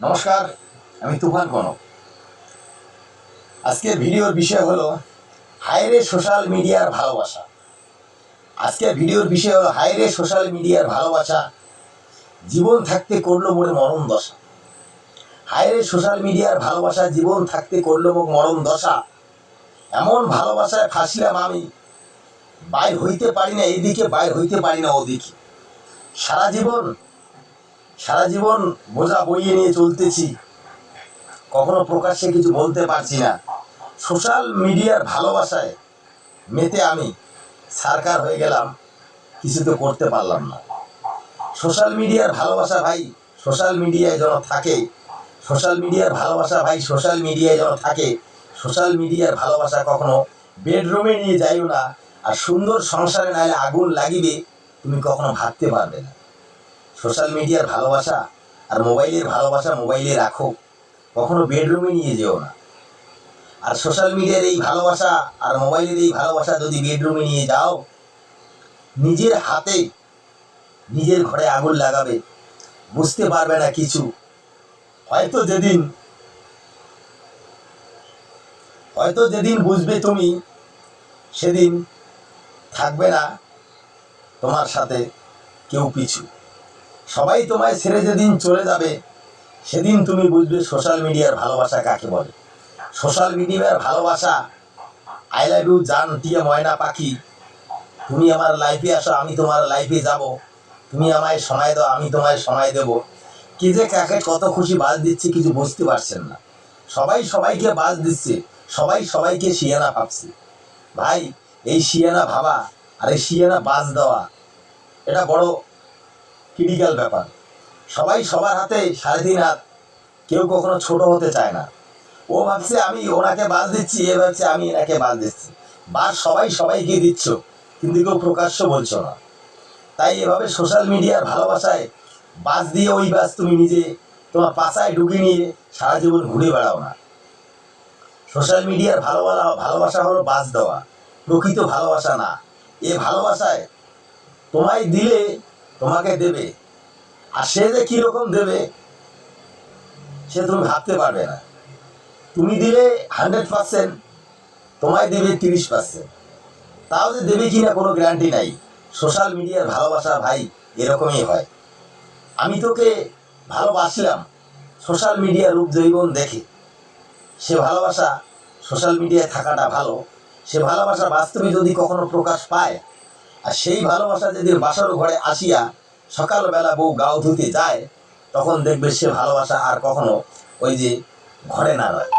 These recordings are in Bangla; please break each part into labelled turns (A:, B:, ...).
A: নমস্কার, আমি তুফান কনক আজকের ভিডিওর বিষয় হলো হাইরে সোশ্যাল মিডিয়ার ভালোবাসা। আজকের ভিডিওর বিষয় হলো হাইরে সোশ্যাল মিডিয়ার ভালোবাসা, জীবন থাকতে করল মোড়ে মরণ দশা। হাইরে সোশ্যাল মিডিয়ার ভালোবাসা, জীবন থাকতে করল মোর মরণ দশা। এমন ভালোবাসায় ফাঁসিলাম আমি, বাইর হইতে পারি না এদিকে বাইর হইতে পারি না ওদিকে। সারা জীবন সারা জীবন বোঝা বইয়ে নিয়ে চলতেছি। কখনো প্রকাশ্যে কিছু বলতে পারছি না। সোশ্যাল মিডিয়ার ভালোবাসায় মেতে আমি সারকার হয়ে গেলাম, কিছু তো করতে পারলাম না। সোশ্যাল মিডিয়ার ভালোবাসা ভাই সোশ্যাল মিডিয়ায় যেন থাকে, সোশ্যাল মিডিয়ার ভালোবাসা ভাই সোশ্যাল মিডিয়ায় যেন থাকে, সোশ্যাল মিডিয়ার ভালোবাসা কখনো বেডরুমে নিয়ে যাইও না, আর সুন্দর সংসারে নাইলে আগুন লাগিবে তুমি কখনো ভাবতে পারবে না। সোশ্যাল মিডিয়ার ভালোবাসা আর মোবাইলের ভালোবাসা মোবাইলে রাখো। কখনো বেডরুমে নিয়ে যেও না। আর সোশ্যাল মিডিয়ার এই ভালোবাসা আর মোবাইলের এই ভালোবাসা যদি বেডরুমে নিয়ে যাও, নিজের হাতে নিজের ঘরে আগুন লাগাবে। বুঝতে পারবে না কিছু। হয়তো যেদিন হয়তো যেদিন বুঝবে তুমি, সেদিন থাকবে না তোমার সাথে কেউ পিছু। সবাই তোমায় ছেড়ে যেদিন চলে যাবে, সেদিন তুমি বুঝবে সোশ্যাল মিডিয়ার ভালোবাসা কাকে বলে। সোশ্যাল মিডিয়ার ভালোবাসা আই লাভ ইউ জান, টিয়া, ময়না, পাখি। তুমি আমার লাইফে আসো, আমি তোমার লাইফে যাব। তুমি আমায় সময় দাও, আমি তোমায় সময় দেব। কি যে কাকে কত খুশি বাজ দিচ্ছে কিছু বুঝতে পারছেন না। সবাই সবাইকে বাজ দিচ্ছে, সবাই সবাইকে শিয়ানা ভাবছে। ভাই, এই শিয়ানা ভাবা আর এই শিয়ানা বাজ দেওয়া, এটা বড় ক্রিটিক্যাল ব্যাপার। সবাই সবার হাতে সাড়ে তিন হাত, কেউ কখনো ছোট হতে চায় না। ও ভাবছে আমি ওনাকে বাস দিচ্ছি, এ ভাবছে আমি এনাকে বাস দিচ্ছি। বাস সবাই সবাইকে দিচ্ছ, কিন্তু কেউ প্রকাশ্য বলছো না। তাই এভাবে সোশ্যাল মিডিয়ার ভালোবাসায় বাস দিয়ে ওই বাস তুমি নিজে তোমার পাশায় ঢুকে নিয়ে সারা জীবন ঘুরে বেড়াও না। সোশ্যাল মিডিয়ার ভালোবাসা ভালোবাসা হলো বাস দেওয়া। প্রকৃত ভালোবাসা না। এ ভালোবাসায় তোমায় দিলে তোমাকে দেবে। আর সে যে কীরকম দেবে, সে তুমি ভাবতে পারবে না। তুমি দিলে হান্ড্রেড পার্সেন্ট, তোমায় দেবে তিরিশ পার্সেন্ট। তাও যে দেবে কিনা কোনো গ্যারান্টি নাই। সোশ্যাল মিডিয়ার ভালোবাসা ভাই, এরকমই হয়। আমি তোকে ভালোবাসলাম, সোশ্যাল মিডিয়ার রূপ জৈবন দেখে। সে ভালোবাসা, সোশ্যাল মিডিয়ায় থাকাটা ভালো। সে ভালোবাসা বাস্তবে যদি কখনো প্রকাশ পায় আর সেই ভালোবাসা যেদিন বাসার ঘরে আসিয়া সকালবেলা বউ গাও ধুতে যায়, তখন দেখবে সে ভালোবাসা আর কখনো ওই যে ঘরে না রয়।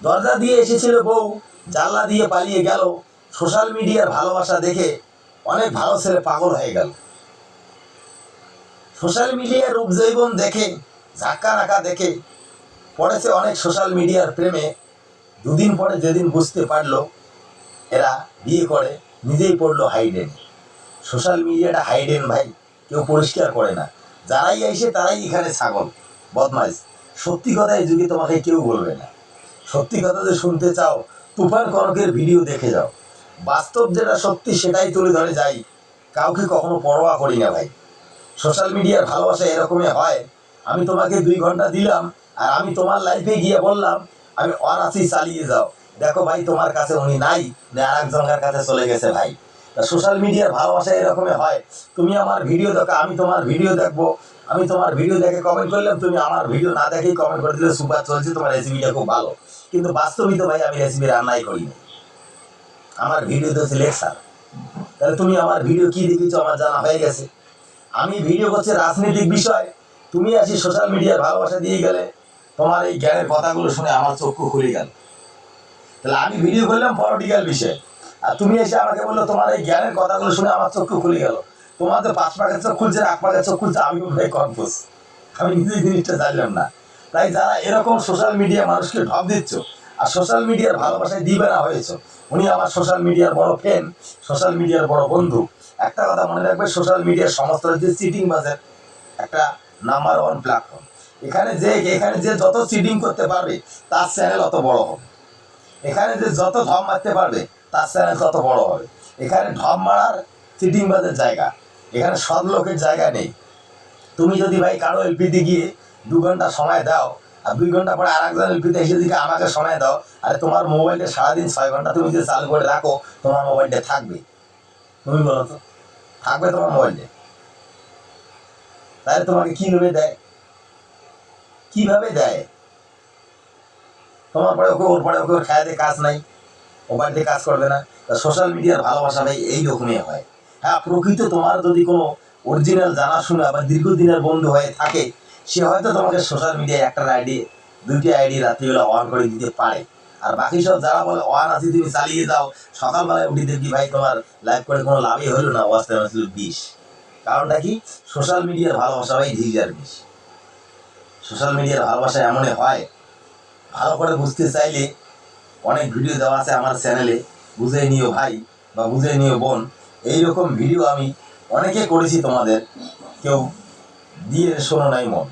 A: দরজা দিয়ে এসেছিল বউ, জানলা দিয়ে পালিয়ে গেল। সোশ্যাল মিডিয়ার ভালোবাসা দেখে অনেক ভালো ছেলে পাগল হয়ে গেল। সোশ্যাল মিডিয়ার রূপজৈবন দেখে, ধাক্কা রাখা দেখে পড়েছে অনেক সোশ্যাল মিডিয়ার প্রেমে। দুদিন পরে যেদিন বুঝতে পারল, এরা বিয়ে করে। নিজেই পড়ল হাইডেন সোশ্যাল মিডিয়াটা হাইডেন ভাই, কেউ পরিষ্কার করে না। যারাই আইসে তারাই এখানে ছাগল। বদমাইশ। সত্যি কথা এই যুগে তোমাকে কেউ বলবে না। সত্যি কথা যে শুনতে চাও, তুফান কনকের ভিডিও দেখে যাও। বাস্তব যেটা সত্যি সেটাই তুলে ধরে যাই। কাউকে কখনো পরোয়া করি না ভাই। সোশ্যাল মিডিয়ার ভালোবাসা এরকমই হয়। আমি তোমাকে দুই ঘণ্টা দিলাম, আর আমি তোমার লাইফে গিয়ে বললাম, আমি অনাসি চালিয়ে যাও। দেখো ভাই, তোমার কাছে উনি নাই আর একজনের কাছে চলে গেছে ভাই। সোশ্যাল মিডিয়ার ভালোবাসা এরকমই হয়। তুমি আমার ভিডিও দেখো, আমি তোমার ভিডিও দেখব। আমি তোমার ভিডিও দেখে কমেন্ট করলাম, তুমি আমার ভিডিও না দেখেই কমেন্ট করে দিলে সুপার চলছে, তোমার রেসিপিটা খুব ভালো। কিন্তু বাস্তবিত ভাই, আমি রেসিপি রান্নাই করিনি আমার ভিডিও তো হচ্ছে লেকচার তাহলে তুমি আমার ভিডিও কী দেখেছ আমার জানা হয়ে গেছে। আমি ভিডিও করছি রাজনৈতিক বিষয়। তুমি আসি সোশ্যাল মিডিয়ার ভালোবাসা দিয়ে গেলে তোমার এই জ্ঞানের কথাগুলো শুনে আমার চক্ষু খুলে গেল। তাহলে আমি ভিডিও করলাম পলিটিক্যাল বিষয়ে। আর তুমি এসে আমাকে বলল, তোমার এই জ্ঞানের কথাগুলো শুনে আমার চক্ষু খুলে গেল। তোমার তো পাঁচ পাকের চোখ খুলছে এক পাকের চোখ খুলছে, আমি ভাই কনফিউজ আমি নিজেই জিনিসটা জানলাম না। তাই যারা এরকম সোশ্যাল মিডিয়া মানুষকে ঢপ দিচ্ছ, আর সোশ্যাল মিডিয়ার ভালোবাসায় দিবে না হয়েছ, উনি আমার সোশ্যাল মিডিয়ার বড় ফ্যান সোশ্যাল মিডিয়ার বড় বন্ধু। একটা কথা মনে রাখবে সোশ্যাল মিডিয়ার সমস্ত যে চিটিং বাজার। একটা নাম্বার ওয়ান প্ল্যাটফর্ম এখানে যে এখানে যে যত চিটিং করতে পারবে, তার চ্যানেল অত বড় হবে। এখানে যে যত ধম মারতে পারবে, তার চ্যানেল তত বড় হবে। এখানে ঢপ মারার চিটিং বাজের জায়গা। এখানে সৎ লোকের জায়গা নেই। তুমি যদি ভাই কারও এলপিতে গিয়ে দু ঘণ্টা সময় দাও, আর দুই ঘণ্টা পরে আর একজন এলপিতে এসে দিকে আমাকে সময় দাও, আর তোমার মোবাইলটা সারাদিন ছয় ঘণ্টা তুমি যদি চালু করে রাখো, তোমার মোবাইলটা থাকবে। তুমি বলো তো, থাকবে তোমার মোবাইলে তাহলে তোমাকে কীভাবে দেয়? কীভাবে দেয়? তোমার পরে ওকে, ওর পরে ওকে, ওর খেয়াতে কাজ নাই, ও বাড়িতে কাজ করবে না। তা সোশ্যাল মিডিয়ার ভালোবাসা ভাই এইরকমই হয়। হ্যাঁ প্রকৃত তোমার যদি কোনো অরিজিনাল জানাশোনা বা দীর্ঘদিনের বন্ধু হয়ে থাকে, সে হয়তো তোমাকে সোশ্যাল মিডিয়ায় একটা আইডি দুইটি আইডি রাত্রিবেলা অন করে দিতে পারে। আর বাকি সব যারা বলে অন আছে, তুমি চালিয়ে যাও। সকালবেলায় উঠে দেখি ভাই, তোমার লাইভ করে কোনো লাভই হলো না ওয়াস্তে ছিল বিষ কারণটা কি? সোশ্যাল মিডিয়ার ভালোবাসা ভাই, ঢিল আর বিষ। সোশ্যাল মিডিয়ার ভালোবাসা এমনই হয় ভালো করে বুঝতে চাইলে অনেক ভিডিও দেওয়া আছে আমার চ্যানেলে বুঝে নিও ভাই বা বুঝে নিও বোন। এইরকম ভিডিও আমি অনেকে করেছি তোমাদের। কেউ দিয়ে শোনো নাই মন।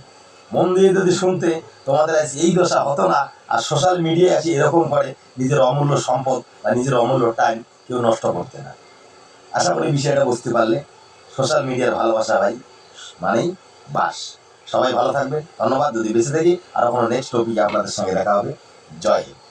A: মন দিয়ে যদি শুনতে তোমাদের আজ এই দশা হতো না, আর সোশ্যাল মিডিয়ায় আসি এরকম করে নিজের অমূল্য সম্পদ বা নিজের অমূল্য টাইম কেউ নষ্ট করতে না। আশা করি বিষয়টা বুঝতে পারলে। সোশ্যাল মিডিয়ার ভালোবাসা ভাই, মানেই বাস। সবাই ভালো থাকবে ধন্যবাদ, যদি বেঁচে থাকি, আর কোনো নেক্সট টপিকে আপনাদের সঙ্গে দেখা হবে। জয় হিন্দ।